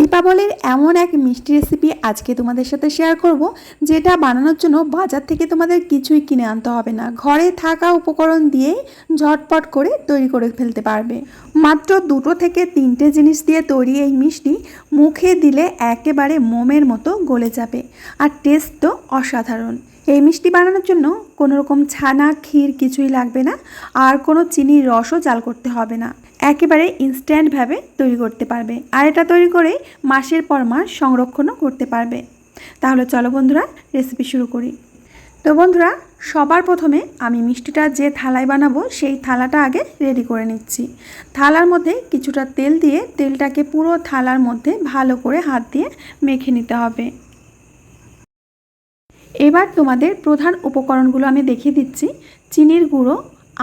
দীপাবলির এমন এক মিষ্টি রেসিপি আজকে তোমাদের সাথে শেয়ার করব, যেটা বানানোর জন্য বাজার থেকে তোমাদের কিছুই কিনে আনতে হবে না। ঘরে থাকা উপকরণ দিয়েই ঝটপট করে তৈরি করে ফেলতে পারবে। মাত্র দুটো থেকে তিনটে জিনিস দিয়ে তৈরি এই মিষ্টি মুখে দিলে একেবারে মোমের মতো গলে যাবে আর টেস্ট তো অসাধারণ। এই মিষ্টি বানানোর জন্য কোনো রকম ছানা, ক্ষীর কিছুই লাগবে না আর কোনো চিনির রসও জাল করতে হবে না। একেবারে ইনস্ট্যান্টভাবে তৈরি করতে পারবে। আর এটা তৈরি করে মাসের পর মাস সংরক্ষণও করতে পারবে। তাহলে চলো বন্ধুরা রেসিপি শুরু করি। তো বন্ধুরা, সবার প্রথমে আমি মিষ্টিটা যে থালায় বানাবো, সেই থালাটা আগে রেডি করে নিচ্ছি। থালার মধ্যে কিছুটা তেল দিয়ে তেলটাকে পুরো থালার মধ্যে ভালো করে হাত দিয়ে মেখে নিতে হবে। এবার তোমাদের প্রধান উপকরণগুলো আমি দেখিয়ে দিচ্ছি। চিনির গুঁড়ো,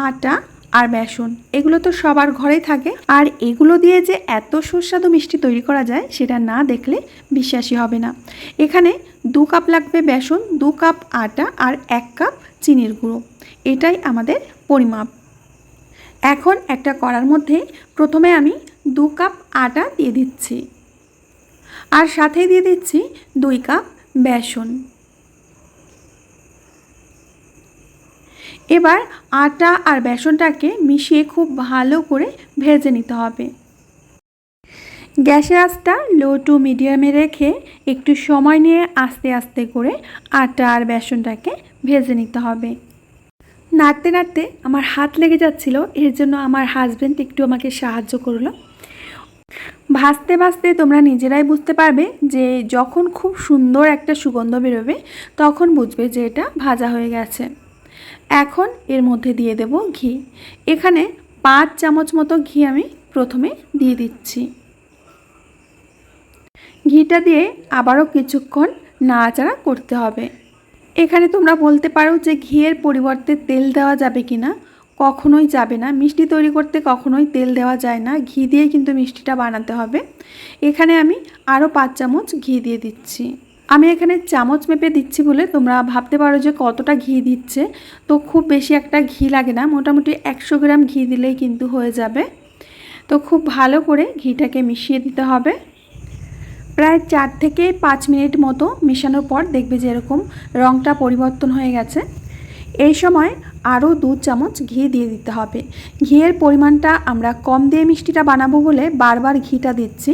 আটা আর বেসন, এগুলো তো সবার ঘরেই থাকে। আর এগুলো দিয়ে যে এত সুস্বাদু মিষ্টি তৈরি করা যায়, সেটা না দেখলে বিশ্বাসই হবে না। এখানে দু কাপ লাগবে বেসন, দু কাপ আটা আর এক কাপ চিনির গুঁড়ো। এটাই আমাদের পরিমাপ। এখন একটা করার মধ্যে প্রথমে আমি দু কাপ আটা দিয়ে দিচ্ছি। আর সাথে দিয়ে দিচ্ছি দুই কাপ বেসন। এবার আটা আর বেসনটাকে মিশিয়ে খুব ভালো করে ভেজে নিতে হবে। গ্যাসের আঁচটা লো টু মিডিয়ামে রেখে একটু সময় নিয়ে আস্তে আস্তে করে আটা আর বেসনটাকে ভেজে নিতে হবে। নাড়তে নাড়তে আমার হাত লেগে যাচ্ছিল, এর জন্য আমার হাজব্যান্ড একটু আমাকে সাহায্য করল। ভাজতে ভাজতে তোমরা নিজেরাই বুঝতে পারবে যে যখন খুব সুন্দর একটা সুগন্ধ বেরোবে, তখন বুঝবে যে এটা ভাজা হয়ে গেছে। এখন এর মধ্যে দিয়ে দেব ঘি। এখানে পাঁচ চামচ মতো ঘি আমি প্রথমে দিয়ে দিচ্ছি। ঘিটা দিয়ে আবারও কিছুক্ষণ নাড়াচাড়া করতে হবে। এখানে তোমরা বলতে পারো যে ঘিয়ের পরিবর্তে তেল দেওয়া যাবে কি না কখনোই যাবে না। মিষ্টি তৈরি করতে কখনোই তেল দেওয়া যায় না। ঘি দিয়ে কিন্তু মিষ্টিটা বানাতে হবে। এখানে আমি আরও পাঁচ চামচ ঘি দিয়ে দিচ্ছি। আমি এখানে চামচ মেপে দিচ্ছি বলে তোমরা ভাবতে পারো যে কতটা ঘি দিচ্ছে। তো খুব বেশি একটা ঘি লাগে না, মোটামুটি একশো গ্রাম ঘি দিলেই কিন্তু হয়ে যাবে। তো খুব ভালো করে ঘিটাকে মিশিয়ে দিতে হবে। প্রায় চার থেকে পাঁচ মিনিট মতো মেশানোর পর দেখবে যে এরকম রঙটা পরিবর্তন হয়ে গেছে। এই সময় আরও দু চামচ ঘি দিয়ে দিতে হবে। ঘিয়ের পরিমাণটা আমরা কম দিয়ে মিষ্টিটা বানাবো বলে বারবার ঘিটা দিচ্ছি।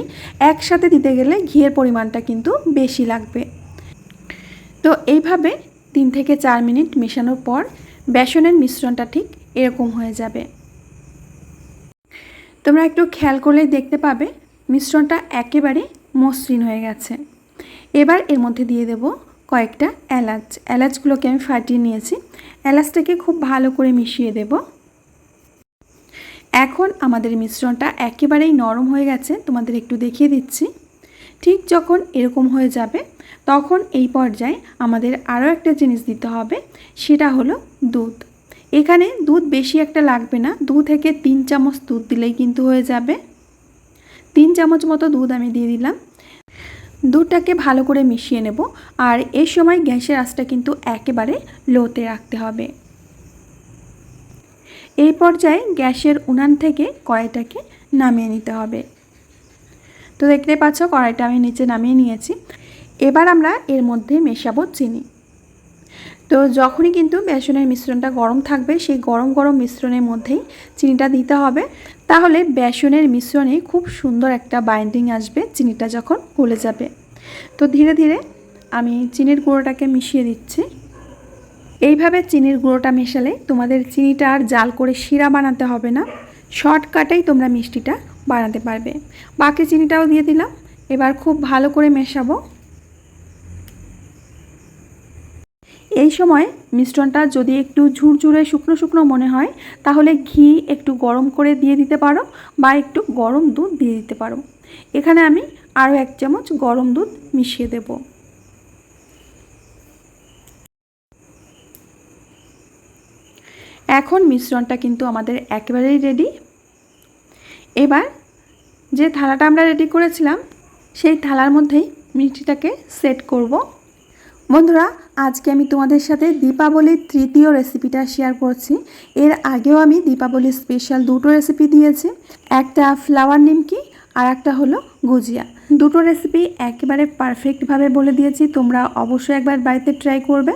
একসাথে দিতে গেলে ঘিয়ের পরিমাণটা কিন্তু বেশি লাগবে। তো এইভাবে তিন থেকে চার মিনিট মেশানোর পর বেসনের মিশ্রণটা ঠিক এরকম হয়ে যাবে। তোমরা একটু খেয়াল করলেই দেখতে পাবে, মিশ্রণটা একেবারে মসৃণ হয়ে গেছে। এবার এর মধ্যে দিয়ে দেব কয়েকটা এলাচ। এলাচগুলোকে আমি ফাটিয়ে নিয়েছি। এলাচটাকে খুব ভালো করে মিশিয়ে দেব। এখন আমাদের মিশ্রণটা একেবারেই নরম হয়ে গেছে, তোমাদের একটু দেখিয়ে দিচ্ছি। ঠিক যখন এরকম হয়ে যাবে, তখন এই পর্যায়ে আমাদের আরও একটা জিনিস দিতে হবে, সেটা হলো দুধ। এখানে দুধ বেশি একটা লাগবে না, দু থেকে তিন চামচ দুধ দিলেই কিন্তু হয়ে যাবে। তিন চামচ মতো দুধ আমি দিয়ে দিলাম। দুধটাকে ভালো করে মিশিয়ে নেব আর এই সময় গ্যাসের আঁচটা কিন্তু একেবারে লোতে রাখতে হবে। এই পর্যায়ে গ্যাসের উনান থেকে কড়াইটাকে নামিয়ে নিতে হবে। তো দেখতে পাচ্ছ, কড়াইটা আমি নিচে নামিয়ে নিয়েছি। এবার আমরা এর মধ্যে মেশাবো চিনি। তো যখনই কিন্তু বেসনের মিশ্রণটা গরম থাকবে, সেই গরম গরম মিশ্রণের মধ্যেই চিনিটা দিতে হবে। তাহলে বেসনের মিশ্রণে খুব সুন্দর একটা বাইন্ডিং আসবে চিনিটা যখন গলে যাবে। তো ধীরে ধীরে আমি চিনির গুঁড়োটাকে মিশিয়ে দিচ্ছি। এইভাবে চিনির গুঁড়োটা মেশালে তোমাদের চিনিটা আর জাল করে শিরা বানাতে হবে না, শর্টকাটেই তোমরা মিষ্টিটা বানাতে পারবে। বাকি চিনিটাও দিয়ে দিলাম, এবার খুব ভালো করে মেশাবো। এই সময় মিশ্রণটা যদি একটু ঝুরঝুরে শুকনো শুকনো মনে হয়, তাহলে ঘি একটু গরম করে দিয়ে দিতে পারো বা একটু গরম দুধ দিয়ে দিতে পারো। এখানে আমি আরও এক চামচ গরম দুধ মিশিয়ে দেব। এখন মিশ্রণটা কিন্তু আমাদের একেবারেই রেডি এবার যে থালাটা আমরা রেডি করেছিলাম, সেই থালার মধ্যেই মিষ্টিটাকে সেট করব। বন্ধুরা, আজকে আমি তোমাদের সাথে দীপাবলির তৃতীয় রেসিপিটা শেয়ার করছি। এর আগেও আমি দীপাবলির স্পেশাল দুটো রেসিপি দিয়েছি। একটা ফ্লাওয়ার নিমকি আর একটা হলো গুজিয়া। দুটো রেসিপি একেবারে পারফেক্টভাবে বলে দিয়েছি, তোমরা অবশ্যই একবার বাড়িতে ট্রাই করবে।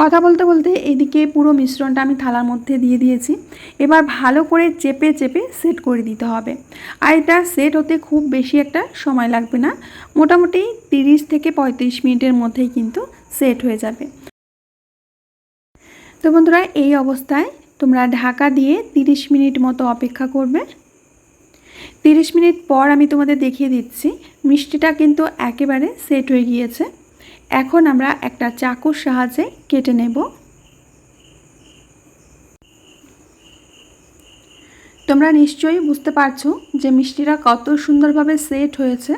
কথা বলতে বলতে এদিকে পুরো মিশ্রণটা আমি থালার মধ্যে দিয়ে দিয়েছি। এবার ভালো করে চেপে চেপে সেট করে দিতে হবে। আর এটা সেট হতে খুব বেশি একটা সময় লাগবে না। মোটামুটি তিরিশ থেকে পঁয়ত্রিশ মিনিটের মধ্যেই কিন্তু সেট হয়ে যাবে। তো বন্ধুরা, এই অবস্থায় তোমরা ঢাকা দিয়ে তিরিশ মিনিট মতো অপেক্ষা করবে। তিরিশ মিনিট পর আমি তোমাদের দেখিয়ে দিচ্ছি, মিষ্টিটা কিন্তু একেবারে সেট হয়ে গিয়েছে। এখন আমরা একটা চাকুর সাহায্যে কেটে নেব। তোমরা নিশ্চয়ই বুঝতে পারছ যে মিষ্টিটা কত সুন্দরভাবে সেট হয়েছে।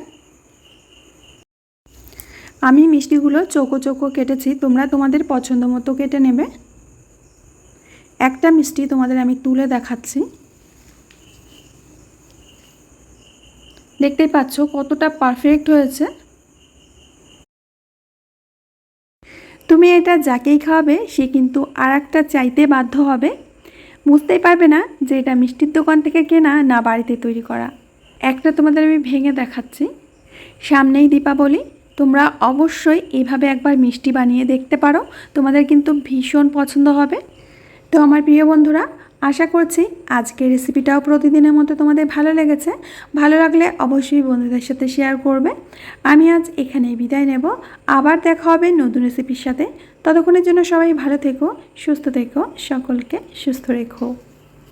আমি মিষ্টিগুলো চোখো চোখো কেটেছি, তোমরা তোমাদের পছন্দ মতো কেটে নেবে। একটা মিষ্টি তোমাদের আমি তুলে দেখাচ্ছি। দেখতেই পাচ্ছ কতটা পারফেক্ট হয়েছে। তুমি এটা যাকেই খাওয়াবে, সে কিন্তু আর একটা চাইতে বাধ্য হবে। বুঝতেই পারবে না যে এটা মিষ্টির দোকান থেকে কেনা না বাড়িতে তৈরি করা। একটা তোমাদের আমি ভেঙে দেখাচ্ছি। সামনেই দীপাবলি। তোমরা অবশ্যই এভাবে একবার মিষ্টি বানিয়ে দেখতে পারো। তোমাদের কিন্তু ভীষণ পছন্দ হবে। তো আমার প্রিয় বন্ধুরা আশা করছি আজকের রেসিপিটাও প্রতিদিনের মতো তোমাদের ভালো লেগেছে। ভালো লাগলে অবশ্যই বন্ধুদের সাথে শেয়ার করবে। আমি আজ এখানেই বিদায় নেব। আবার দেখা হবে নতুন রেসিপির সাথে। ততক্ষণের জন্য সবাই ভালো থেকো, সুস্থ থেকো, সকলকে সুস্থ রেখো।